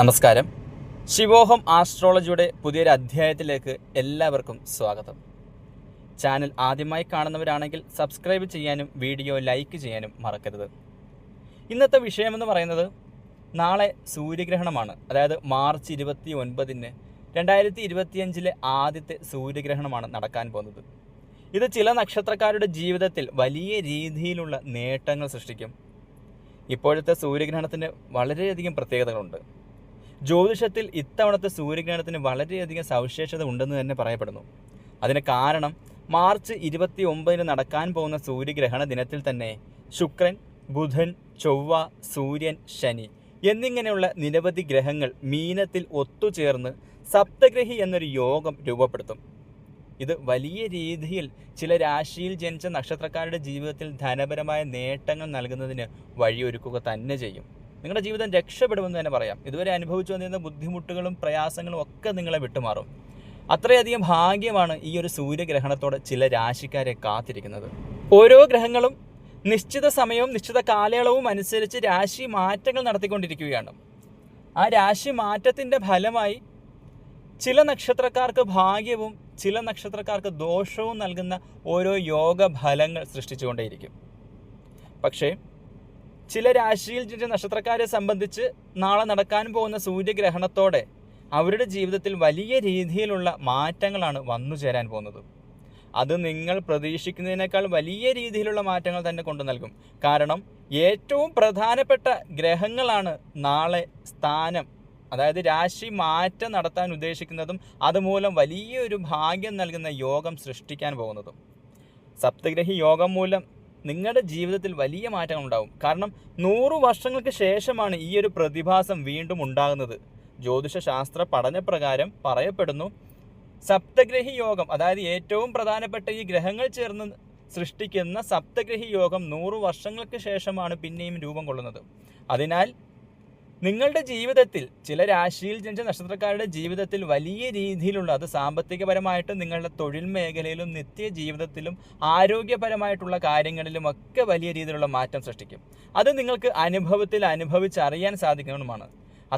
നമസ്കാരം. ശിവോഹം ആസ്ട്രോളജിയുടെ പുതിയൊരു അധ്യായത്തിലേക്ക് എല്ലാവർക്കും സ്വാഗതം. ചാനൽ ആദ്യമായി കാണുന്നവരാണെങ്കിൽ സബ്സ്ക്രൈബ് ചെയ്യാനും വീഡിയോ ലൈക്ക് ചെയ്യാനും മറക്കരുത്. ഇന്നത്തെ വിഷയമെന്ന് പറയുന്നത് നാളെ സൂര്യഗ്രഹണമാണ്. അതായത് മാർച്ച് ഇരുപത്തി ഒൻപതിന് രണ്ടായിരത്തി ഇരുപത്തിയഞ്ചിലെ ആദ്യത്തെ സൂര്യഗ്രഹണമാണ് നടക്കാൻ പോകുന്നത്. ഇത് ചില നക്ഷത്രക്കാരുടെ ജീവിതത്തിൽ വലിയ രീതിയിലുള്ള നേട്ടങ്ങൾ സൃഷ്ടിക്കും. ഇപ്പോഴത്തെ സൂര്യഗ്രഹണത്തിന് വളരെയധികം പ്രത്യേകതകളുണ്ട്. ജ്യോതിഷത്തിൽ ഇത്തവണത്തെ സൂര്യഗ്രഹണത്തിന് വളരെയധികം സവിശേഷത ഉണ്ടെന്ന് തന്നെ പറയപ്പെടുന്നു. അതിന് കാരണം മാർച്ച് ഇരുപത്തി ഒമ്പതിന് നടക്കാൻ പോകുന്ന സൂര്യഗ്രഹണ ദിനത്തിൽ തന്നെ ശുക്രൻ ബുധൻ ചൊവ്വ സൂര്യൻ ശനി എന്നിങ്ങനെയുള്ള നിരവധി ഗ്രഹങ്ങൾ മീനത്തിൽ ഒത്തുചേർന്ന് സപ്തഗ്രഹി എന്നൊരു യോഗം രൂപപ്പെടുത്തും. ഇത് വലിയ രീതിയിൽ ചില രാശിയിൽ ജനിച്ച നക്ഷത്രക്കാരുടെ ജീവിതത്തിൽ ധനപരമായ നേട്ടങ്ങൾ നൽകുന്നതിന് വഴിയൊരുക്കുക തന്നെ ചെയ്യും. നിങ്ങളുടെ ജീവിതം രക്ഷപ്പെടുമെന്ന് തന്നെ പറയാം. ഇതുവരെ അനുഭവിച്ചു വന്നിരുന്ന ബുദ്ധിമുട്ടുകളും പ്രയാസങ്ങളും ഒക്കെ നിങ്ങളെ വിട്ടുമാറും. അത്രയധികം ഭാഗ്യമാണ് ഈ ഒരു സൂര്യഗ്രഹണത്തോടെ ചില രാശിക്കാരെ കാത്തിരിക്കുന്നത്. ഓരോ ഗ്രഹങ്ങളും നിശ്ചിത സമയവും നിശ്ചിത കാലയളവും അനുസരിച്ച് രാശി മാറ്റങ്ങൾ നടത്തിക്കൊണ്ടിരിക്കുകയാണ്. ആ രാശി മാറ്റത്തിന്റെ ഫലമായി ചില നക്ഷത്രക്കാർക്ക് ഭാഗ്യവും ചില നക്ഷത്രക്കാർക്ക് ദോഷവും നൽകുന്ന ഓരോ യോഗ ഫലങ്ങൾ സൃഷ്ടിച്ചുകൊണ്ടേയിരിക്കും. പക്ഷേ ചില രാശിയിൽ ജനിച്ച നക്ഷത്രക്കാരെ സംബന്ധിച്ച് നാളെ നടക്കാൻ പോകുന്ന സൂര്യഗ്രഹണത്തോടെ അവരുടെ ജീവിതത്തിൽ വലിയ രീതിയിലുള്ള മാറ്റങ്ങളാണ് വന്നു ചേരാൻ പോകുന്നത്. അത് നിങ്ങൾ പ്രതീക്ഷിക്കുന്നതിനേക്കാൾ വലിയ രീതിയിലുള്ള മാറ്റങ്ങൾ തന്നെ കൊണ്ടു നൽകും. കാരണം ഏറ്റവും പ്രധാനപ്പെട്ട ഗ്രഹങ്ങളാണ് നാളെ സ്ഥാനം അതായത് രാശി മാറ്റം നടത്താൻ ഉദ്ദേശിക്കുന്നതും അതുമൂലം വലിയൊരു ഭാഗ്യം നൽകുന്ന യോഗം സൃഷ്ടിക്കാൻ പോകുന്നതും. സപ്തഗ്രഹി യോഗം മൂലം നിങ്ങളുടെ ജീവിതത്തിൽ വലിയ മാറ്റങ്ങൾ ഉണ്ടാവും. കാരണം നൂറു വർഷങ്ങൾക്ക് ശേഷമാണ് ഈ ഒരു പ്രതിഭാസം വീണ്ടും ഉണ്ടാകുന്നത്. ജ്യോതിഷ ശാസ്ത്ര പഠനപ്രകാരം പറയപ്പെടുന്നു സപ്തഗ്രഹി യോഗം അതായത് ഏറ്റവും പ്രധാനപ്പെട്ട ഈ ഗ്രഹങ്ങൾ ചേർന്ന് സൃഷ്ടിക്കുന്ന സപ്തഗ്രഹി യോഗം നൂറു വർഷങ്ങൾക്ക് ശേഷമാണ് പിന്നെയും രൂപം കൊള്ളുന്നത്. അതിനാൽ നിങ്ങളുടെ ജീവിതത്തിൽ ചില രാശിയിൽ ജനിച്ച നക്ഷത്രക്കാരുടെ ജീവിതത്തിൽ വലിയ രീതിയിലുള്ള അത് സാമ്പത്തികപരമായിട്ടും നിങ്ങളുടെ തൊഴിൽ മേഖലയിലും നിത്യ ജീവിതത്തിലും ആരോഗ്യപരമായിട്ടുള്ള കാര്യങ്ങളിലും ഒക്കെ വലിയ രീതിയിലുള്ള മാറ്റം സൃഷ്ടിക്കും. അത് നിങ്ങൾക്ക് അനുഭവത്തിൽ അനുഭവിച്ചറിയാൻ സാധിക്കുന്നതുമാണ്.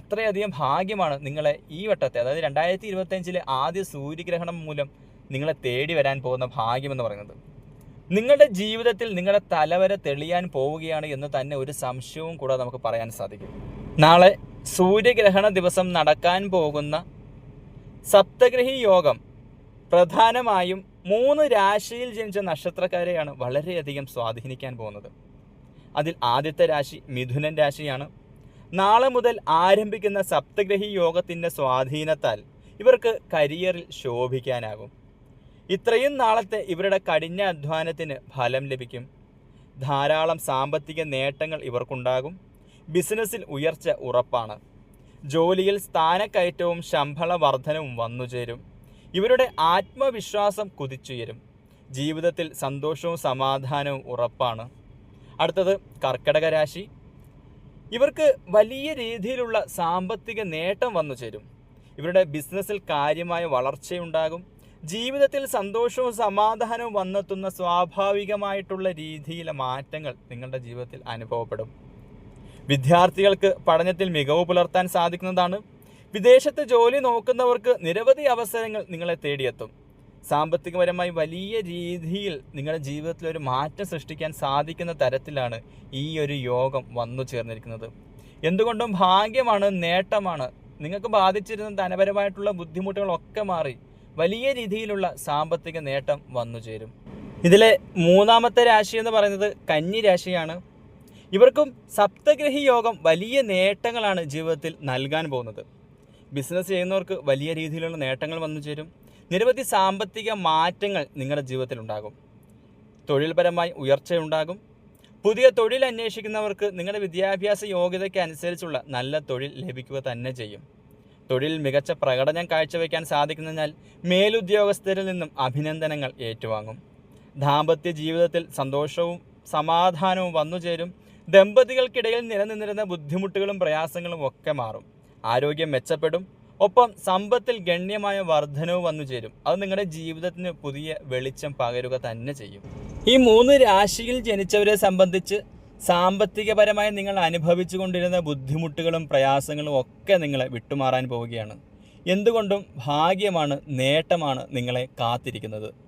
അത്രയധികം ഭാഗ്യമാണ് നിങ്ങളെ ഈ വട്ടത്തെ അതായത് രണ്ടായിരത്തി ഇരുപത്തഞ്ചിലെ ആദ്യ സൂര്യഗ്രഹണം മൂലം നിങ്ങളെ തേടി വരാൻ പോകുന്ന ഭാഗ്യമെന്ന് പറയുന്നത്. നിങ്ങളുടെ ജീവിതത്തിൽ നിങ്ങളുടെ തലവരെ തെളിയാൻ പോവുകയാണ് എന്ന് തന്നെ ഒരു സംശയവും കൂടെ നമുക്ക് പറയാൻ സാധിക്കും. നാളെ സൂര്യഗ്രഹണ ദിവസം നടക്കാൻ പോകുന്ന സപ്തഗ്രഹി യോഗം പ്രധാനമായും മൂന്ന് രാശിയിൽ ജനിച്ച നക്ഷത്രക്കാരെയാണ് വളരെയധികം സ്വാധീനിക്കാൻ പോകുന്നത്. അതിൽ ആദ്യത്തെ രാശി മിഥുനൻ രാശിയാണ്. നാളെ മുതൽ ആരംഭിക്കുന്ന സപ്തഗ്രഹി യോഗത്തിന്റെ സ്വാധീനത്താൽ ഇവർക്ക് കരിയറിൽ ശോഭിക്കാനാകും. ഇത്രയും നാളത്തെ ഇവരുടെ കഠിന അധ്വാനത്തിന് ഫലം ലഭിക്കും. ധാരാളം സാമ്പത്തിക നേട്ടങ്ങൾ ഇവർക്കുണ്ടാകും. ബിസിനസ്സിൽ ഉയർച്ച ഉറപ്പാണ്. ജോലിയിൽ സ്ഥാനക്കയറ്റവും ശമ്പള വർധനവും വന്നുചേരും. ഇവരുടെ ആത്മവിശ്വാസം കുതിച്ചുയരും. ജീവിതത്തിൽ സന്തോഷവും സമാധാനവും ഉറപ്പാണ്. അടുത്തത് കർക്കടക രാശി. ഇവർക്ക് വലിയ രീതിയിലുള്ള സാമ്പത്തിക നേട്ടം വന്നു ചേരും ഇവരുടെ ബിസിനസ്സിൽ കാര്യമായ വളർച്ചയുണ്ടാകും. ജീവിതത്തിൽ സന്തോഷവും സമാധാനവും വന്നെത്തുന്ന സ്വാഭാവികമായിട്ടുള്ള രീതിയിലെ മാറ്റങ്ങൾ നിങ്ങളുടെ ജീവിതത്തിൽ അനുഭവപ്പെടും. വിദ്യാർത്ഥികൾക്ക് പഠനത്തിൽ മികവ് പുലർത്താൻ സാധിക്കുന്നതാണ്. വിദേശത്ത് ജോലി നോക്കുന്നവർക്ക് നിരവധി അവസരങ്ങൾ നിങ്ങളെ തേടിയെത്തും. സാമ്പത്തികപരമായി വലിയ രീതിയിൽ നിങ്ങളുടെ ജീവിതത്തിൽ ഒരു മാറ്റം സൃഷ്ടിക്കാൻ സാധിക്കുന്ന തരത്തിലാണ് ഈ ഒരു യോഗം വന്നു ചേർന്നിരിക്കുന്നത്. എന്തുകൊണ്ടും ഭാഗ്യമാണ് നേട്ടമാണ്. നിങ്ങൾക്ക് ബാധിച്ചിരുന്ന ധനപരമായിട്ടുള്ള ബുദ്ധിമുട്ടുകളൊക്കെ മാറി വലിയ രീതിയിലുള്ള സാമ്പത്തിക നേട്ടം വന്നു ചേരും. ഇതിലെ മൂന്നാമത്തെ രാശി എന്ന് പറയുന്നത് കന്നി രാശിയാണ്. ഇവർക്കും സപ്തഗ്രഹി യോഗം വലിയ നേട്ടങ്ങളാണ് ജീവിതത്തിൽ നൽകാൻ പോകുന്നത്. ബിസിനസ് ചെയ്യുന്നവർക്ക് വലിയ രീതിയിലുള്ള നേട്ടങ്ങൾ വന്നു ചേരും. നിരവധി സാമ്പത്തിക മാറ്റങ്ങൾ നിങ്ങളുടെ ജീവിതത്തിൽ ഉണ്ടാകും. തൊഴിൽപരമായി ഉയർച്ചയുണ്ടാകും. പുതിയ തൊഴിൽ അന്വേഷിക്കുന്നവർക്ക് നിങ്ങളുടെ വിദ്യാഭ്യാസ യോഗ്യതയ്ക്ക് അനുസരിച്ചുള്ള നല്ല തൊഴിൽ ലഭിക്കുക തന്നെ ചെയ്യും. തൊഴിൽ മികച്ച പ്രകടനം കാഴ്ചവെക്കാൻ സാധിക്കുന്നതിനാൽ മേലുദ്യോഗസ്ഥരിൽ നിന്നും അഭിനന്ദനങ്ങൾ ഏറ്റുവാങ്ങും. ദാമ്പത്യ ജീവിതത്തിൽ സന്തോഷവും സമാധാനവും വന്നുചേരും ദമ്പതികൾക്കിടയിൽ നിലനിന്നിരുന്ന ബുദ്ധിമുട്ടുകളും പ്രയാസങ്ങളും ഒക്കെ മാറും. ആരോഗ്യം മെച്ചപ്പെടും. ഒപ്പം സമ്പത്തിൽ ഗണ്യമായ വർധനവ് വന്നു ചേരും. അത് നിങ്ങളുടെ ജീവിതത്തിന് പുതിയ വെളിച്ചം പകരുക തന്നെ ചെയ്യും. ഈ മൂന്ന് രാശിയിൽ ജനിച്ചവരെ സംബന്ധിച്ച് സാമ്പത്തികപരമായി നിങ്ങൾ അനുഭവിച്ചു കൊണ്ടിരുന്ന ബുദ്ധിമുട്ടുകളും പ്രയാസങ്ങളും ഒക്കെ നിങ്ങളെ വിട്ടുമാറാൻ പോവുകയാണ്. എന്തുകൊണ്ടും ഭാഗ്യമാണ് നേട്ടമാണ് നിങ്ങളെ കാത്തിരിക്കുന്നത്.